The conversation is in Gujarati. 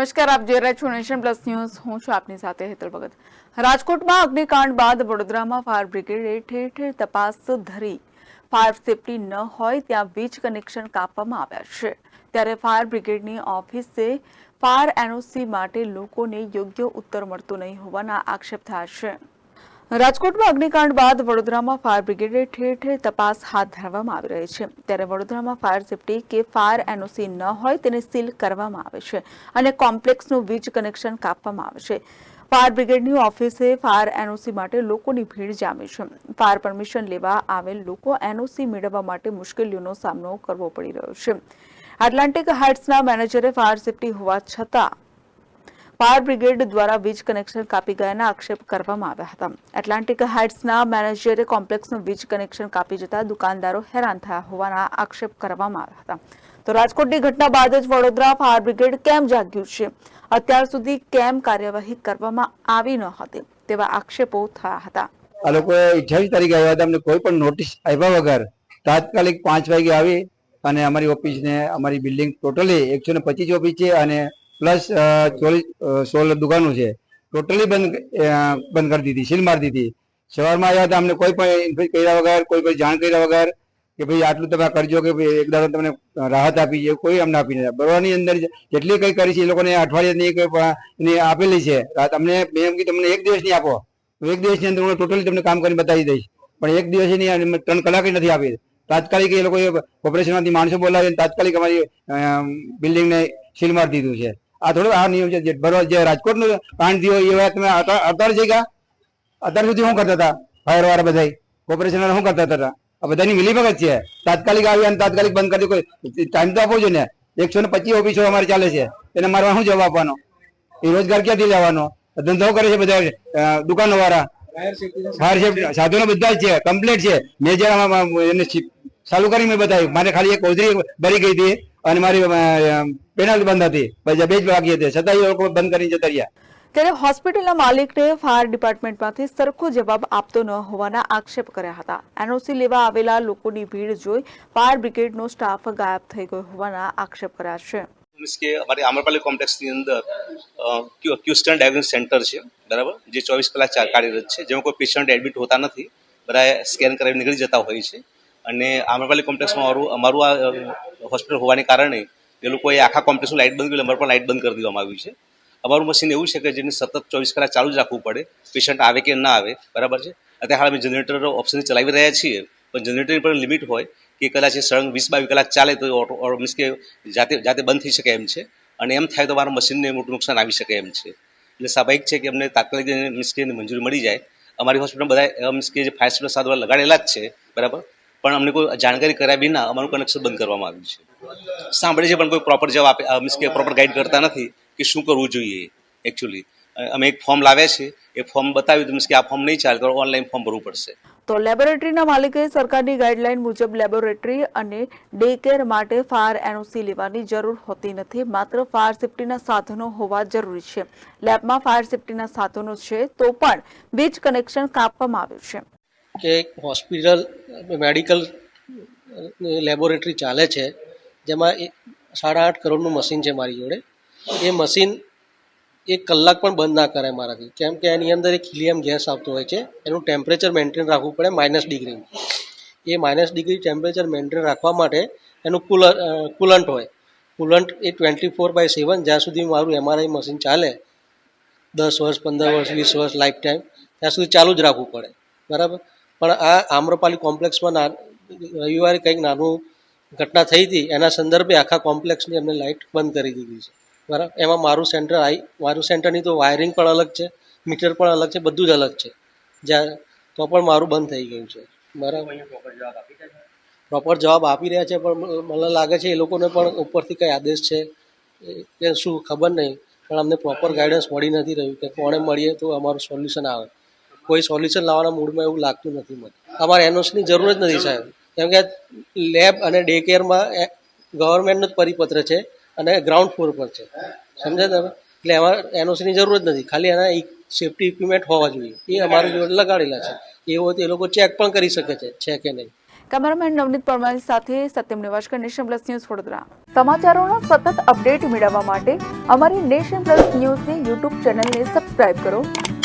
નમસ્કાર, આપ જોઈ રહ્યા છો નેશન પ્લસ ન્યૂઝ. હું છું આપની સાથે હેતલ ભગત. રાજકોટમાં અગ્નિકાંડ બાદ વડોદરામાં ફાયર બ્રિગેડે ઠેર ઠેર તપાસ ધરી. ફાયર સેફટી ન હોય ત્યાં વીજ કનેક્શન કાપવામાં આવ્યા છે. ત્યારે ફાયર બ્રિગેડની ઓફિસે ફાયર એનઓસી માટે લોકોને યોગ્ય ઉત્તર મળતો નહીં હોવાના આક્ષેપ થયા છે. રાજકોટમાં અગ્નિકાંડ બાદ વડોદરામાં ફાયર બ્રિગેડે ઠેર ઠેર તપાસ હાથ ધરવામાં આવી રહી છે. ત્યારે વડોદરામાં ફાયર સેફટી કે ફાયર એનઓસી ન હોય તેને સીલ કરવામાં આવે છે અને કોમ્પ્લેક્સનું વીજ કનેક્શન કાપવામાં આવે છે. ફાયર બ્રિગેડની ઓફિસે ફાયર એનઓસી માટે લોકોની ભીડ જામી છે. ફાયર પરમિશન લેવા આવેલ લોકો એનઓસી મેળવવા માટે મુશ્કેલીઓનો સામનો કરવો પડી રહ્યો છે. એટલાન્ટિક હાઇટ્સના મેનેજરે ફાયર સેફટી હોવા છતાં ફાયર બ્રિગેડ દ્વારા વીજ કનેક્શન કાપી ગયાના આક્ષેપ કરવામાં આવ્યા હતા. એટલાન્ટિક હાઇટ્સના મેનેજરે કોમ્પ્લેક્સનું વીજ કનેક્શન કાપી જતા દુકાનદારો હેરાન થયા હોવાના આક્ષેપ કરવામાં આવ્યા હતા. તો રાજકોટની ઘટના બાદ જ વડોદરા ફાયર બ્રિગેડ કેમ જાગ્યું છે? અત્યાર સુધી કેમ કાર્યવાહી કરવામાં આવી ન હતી તેવા આક્ષેપો થયા હતા. આ લોકોએ અઠ્યાવીસ તારીખે આવ્યા હતા, અમને કોઈ પણ નોટિસ આવ્યા વગર તાત્કાલિક પાંચ વાગે આવી અને અમારી ઓફિસને, અમારી બિલ્ડિંગ ટોટલી એકસો ને પચીસ ઓફિસ છે અને પ્લસ ચોલીસ સોળ દુકાનો છે. ટોટલી બંધ બંધ કરી દીધી, સીલ મારી દીધી. સવારમાં આવ્યા હતા, અમને કોઈ પણ ઇન્ફોર્મ કર્યા વગર, કોઈ પણ જાણ કર્યા વગર, કે ભાઈ આટલું તમે કરજો, કે ભાઈ એક દાડો તમને રાહત આપી છે, કોઈ અમને આપી નથી. બરોડાની અંદર જેટલી કંઈ કરી છે, એ લોકોને અઠવાડિયાની આપેલી છે. રાત અમને, મેં એમ કીધું, તમને એક દિવસ નહીં આપો. એક દિવસની અંદર હું ટોટલી તમને કામ કરીને બતાવી દઈશ. પણ એક દિવસ નહીં અને ત્રણ કલાક નથી આપી. તાત્કાલિક એ લોકોએ કોર્પોરેશનમાંથી માણસો બોલાવીને તાત્કાલિક અમારી બિલ્ડિંગને સીલ મારી દીધું છે. આ થોડું આ નિયમ છે બરોબર જે રાજકોટનું પાણી થયો એ વાત તમે અત્યારે જઈ કે અત્યાર સુધી શું કરતા હતા? ફાયર વાળા બધા કોર્પોરેશન શું કરતા હતા આ બધાની મિલીભગત છે. તાત્કાલિક આવી અને તાત્કાલિક બંધ કરી કોઈ ટાઈમ તો આપવો જોઈએ ને. એકસો ને પચીસ ઓફિસો અમારે ચાલે છે. એને મારવા શું જવાબ આપવાનો? એ રોજગાર ક્યાંથી લેવાનો? ધંધો કરે છે બધા દુકાનો વાળા. ફાયર સેફ્ટી સાધનો બધા જ છે કમ્પ્લીટ છે. મેં જે એને ચાલુ કરી મેં બતાવ્યું મારે ખાલી એક ઓજરી ભરી ગઈ હતી. અને મારી પેનલ બંધ હતી. પછી બે જ વાગી હતી. છતાં એ લોકો બંધ કરીને જતા રહ્યા. ત્યારે હોસ્પિટલના માલિકને ફાયર ડિપાર્ટમેન્ટમાંથી સરખો જવાબ આપતો ન હોવાના આક્ષેપ કર્યા હતા. એનઓસી લેવા આવેલા લોકોની ભીડ જોઈ ફાયર બ્રિગેડનો સ્ટાફ ગાયબ થઈ ગયો હોવાના આક્ષેપ કર્યા છે. મીન્સ કે અમારી આમરપાલી કોમ્પ્લેક્સની અંદર ક્યુસ્ટન ડાયગ્નોસ સેન્ટર છે બરાબર? જે ચોવીસ કલાક કાર્યરત છે. જેમાં કોઈ પેશન્ટ એડમિટ હોતા નથી બધા સ્કેન કરાવી નીકળી જતા હોય છે. અને આમ્રપાલી કોમ્પ્લેક્સમાં અમારું અમારું આ હોસ્પિટલ હોવાને કારણે એ લોકોએ આખા કોમ્પ્લેક્સનું લાઇટ બંધ કર્યું, અમારે પણ લાઇટ બંધ કરી દેવામાં આવ્યું છે. અમારું મશીન એવું છે કે જેને સતત ચોવીસ કલાક ચાલુ જ રાખવું પડે, પેશન્ટ આવે કે ના આવે, બરાબર છે? અત્યારે હાલ અમે જનરેટર ઓપ્શન ચલાવી રહ્યા છીએ, પણ જનરેટરની પણ લિમિટ હોય કે કદાચ એ સળંગ વીસ બાવીસ કલાક ચાલે તો ઓટો મીન્સ કે જાતે જાતે બંધ થઈ શકે એમ છે. અને એમ થાય તો મારા મશીનને મોટું નુકસાન આવી શકે એમ છે. એટલે સ્વાભાવિક છે કે અમને તાત્કાલિક મીન્સ કે મંજૂરી મળી જાય. અમારી હોસ્પિટલમાં બધા મીન્સ કે જે ફાયર સ્ટેશન સાથે લગાડેલા જ છે, બરાબર? પણ અમને કોઈ જાણકારી કર્યા વિના અમારું કનેક્શન બંધ કરવામાં આવ્યું છે. સાંભળે છે પણ કોઈ પ્રોપર જવાબ આપે મીન્સ કે પ્રોપર ગાઈડ કરતા નથી કે શું કરવું જોઈએ એકચ્યુઅલી અમે એક ફોર્મ લાવ્યા છે, એ ફોર્મ બતાવ્યું તો મીન્સ કે આ ફોર્મ નહીં ચાલે, તો ઓનલાઈન ફોર્મ ભરવું પડશે. તો લેબોરેટરીના માલિકે સરકારની ગાઈડલાઈન મુજબ લેબોરેટરી અને ડે કેર માટે ફાયર એનઓસી લેવાની જરૂર હોતી નથી, માત્ર ફાયર સેફટીના સાધનો હોવા જરૂરી છે. લેબમાં ફાયર સેફટીના સાધનો છે, તો પણ વીજ કનેક્શન કાપવામાં આવ્યું છે. કે હોસ્પિટલ, મેડિકલ લેબોરેટરી ચાલે છે, જેમાં સાડા આઠ કરોડનું મશીન છે મારી જોડે. એ મશીન એક કલાક પણ બંધ ના કરાય મારાથી. કેમ કે એની અંદર એક હિલિયમ ગેસ આવતો હોય છે, એનું ટેમ્પરેચર મેન્ટેન રાખવું પડે માઇનસ ડિગ્રી એ માઇનસ ડિગ્રી ટેમ્પરેચર મેન્ટેન રાખવા માટે એનું કુલર કુલન્ટ હોય. કુલન્ટ એ ટ્વેન્ટી ફોર બાય સેવન, જ્યાં સુધી મારું એમઆરઆઈ મશીન ચાલે, દસ વર્ષ, પંદર વર્ષ, વીસ વર્ષ, લાઈફ ટાઈમ, ત્યાં સુધી ચાલુ જ રાખવું પડે. બરાબર? પણ આ આમ્રપાલી કોમ્પ્લેક્સમાં રવિવારે કંઈક નાનું ઘટના થઈ હતી એના સંદર્ભે આખા કોમ્પ્લેક્સની અમને લાઇટ બંધ કરી દીધી છે. બરાબર? એમાં મારું સેન્ટર આઈ મારું સેન્ટરની તો વાયરિંગ પણ અલગ છે મીટર પણ અલગ છે બધું જ અલગ છે. જ્યાં તો પણ મારું બંધ થઈ ગયું છે. બરાબર? પ્રોપર જવાબ આપી રહ્યા છે? પણ મને લાગે છે એ લોકોને પણ ઉપરથી કંઈ આદેશ છે કે શું ખબર નહીં. પણ અમને પ્રોપર ગાઈડન્સ મળી નથી રહ્યું કે કોણે મળીએ તો અમારું સોલ્યુશન આવે. કોઈ સોલ્યુશન લાવવાના મૂડમાં એવું લાગતું નથી મને. અમારે એનઓસીની જરૂર જ નથી સાહેબ. કેમ કે લેબ અને ડે કેરમાં ગવર્મેન્ટનું જ પરિપત્ર છે અને ગ્રાઉન્ડ ફ્લોર પર છે. સમજે તમે? એટલે એમાં એનઓસીની જરૂર જ નથી. ખાલી એના સેફ્ટી ઇક્વિપમેન્ટ હોવા જોઈએ. એ અમારી જોડે લગાડેલા છે. એ હોય તો એ લોકો ચેક પણ કરી શકે છે છે કે નહીં. કેમેરામેન નવનીત પરમાર સાથે Satyam Nivaskar, Nation Plus News Vadodara. સમાચારોનો સતત અપડેટ મેળવવા માટે અમારી નેશન પ્લસ ન્યૂઝની યુટ્યુબ ચેનલને સબસ્ક્રાઇબ કરો.